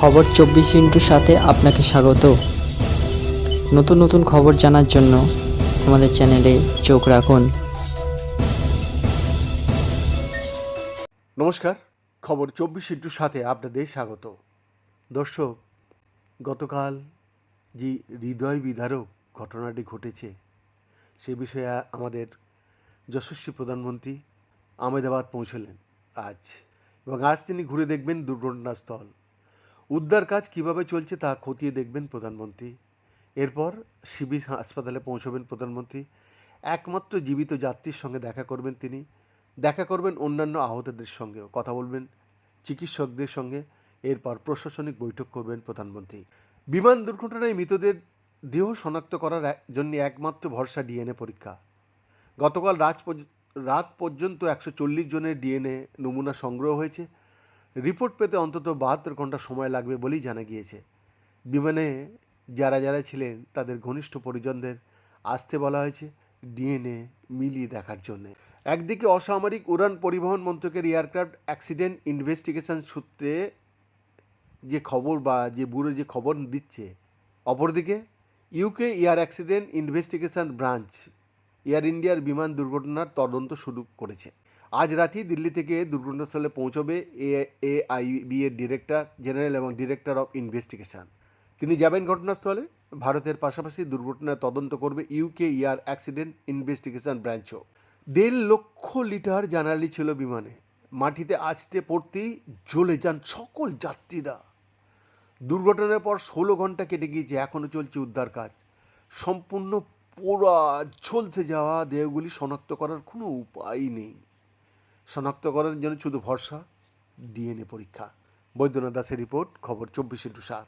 খবর চব্বিশ ইন্টুর সাথে আপনাকে স্বাগত। নতুন নতুন খবর জানার জন্য আমাদের চ্যানেলে চোখ রাখুন। নমস্কার, খবর চব্বিশ ইন্টুর সাথে আপনাদের স্বাগত। দর্শক, গতকাল যে হৃদয় বিধারক ঘটনাটি ঘটেছে, সে বিষয়ে আমাদের যশস্বী প্রধানমন্ত্রী আহমেদাবাদ পৌঁছলেন আজ এবং আজ তিনি ঘুরে দেখবেন দুর্ঘটনাস্থল। উদ্ধার কাজ কীভাবে চলছে তা খতিয়ে দেখবেন প্রধানমন্ত্রী। এরপর সিবিস হাসপাতালে পৌঁছবেন প্রধানমন্ত্রী। একমাত্র জীবিত যাত্রীর সঙ্গে দেখা করবেন তিনি। দেখা করবেন অন্যান্য আহতদের সঙ্গেও। কথা বলবেন চিকিৎসকদের সঙ্গে। এরপর প্রশাসনিক বৈঠক করবেন প্রধানমন্ত্রী। বিমান দুর্ঘটনায় মৃতদের দেহ শনাক্ত করার জন্য একমাত্র ভরসা ডিএনএ পরীক্ষা। গতকাল রাত পর্যন্ত একশো চল্লিশ জনের ডিএনএ নমুনা সংগ্রহ হয়েছে। রিপোর্ট পেতে অন্তত বাহাত্তর ঘণ্টা সময় লাগবে বলেই জানা গিয়েছে। বিমানে যারা যারা ছিলেন, তাদের ঘনিষ্ঠ পরিজনদের আসতে বলা হয়েছে ডিএনএ মিলিয়ে দেখার জন্যে। একদিকে অসামরিক উড়ান পরিবহন মন্ত্রকের এয়ারক্রাফট অ্যাক্সিডেন্ট ইনভেস্টিগেশন সূত্রে যে খবর বা যে ব্যুরো যে খবর দিচ্ছে, অপরদিকে UK air accident investigation branch, air ইন্ডিয়ার বিমান দুর্ঘটনার তদন্ত শুরু করেছে। আজ রাতেই দিল্লি থেকে দুর্ঘটনাস্থলে পৌঁছবে এ এআইবি এর ডিরেক্টর জেনারেল এবং ডিরেক্টর অফ ইনভেস্টিগেশন। তিনি যাবেন ঘটনাস্থলে। ভারতের পাশাপাশি দুর্ঘটনার তদন্ত করবে ইউকে ইয়ার অ্যাক্সিডেন্ট ইনভেস্টিগেশন ব্রাঞ্চও। দেড় লক্ষ লিটার জানালি ছিল বিমানে। মাটিতে আছতে পড়তেই জ্বলে যান সকল যাত্রীরা। দুর্ঘটনার পর ষোলো ঘণ্টা কেটে গিয়েছে এখনও চলছে উদ্ধার কাজ। সম্পূর্ণ পোড়া, ঝলসে যাওয়া দেহগুলি শনাক্ত করার কোনো উপায় নেই। শনাক্ত করার জন্য শুধু ভরসা ডিএনএ পরীক্ষা। বৈদ্যনাথ দাসের রিপোর্ট খবর চব্বিশে টু সাত।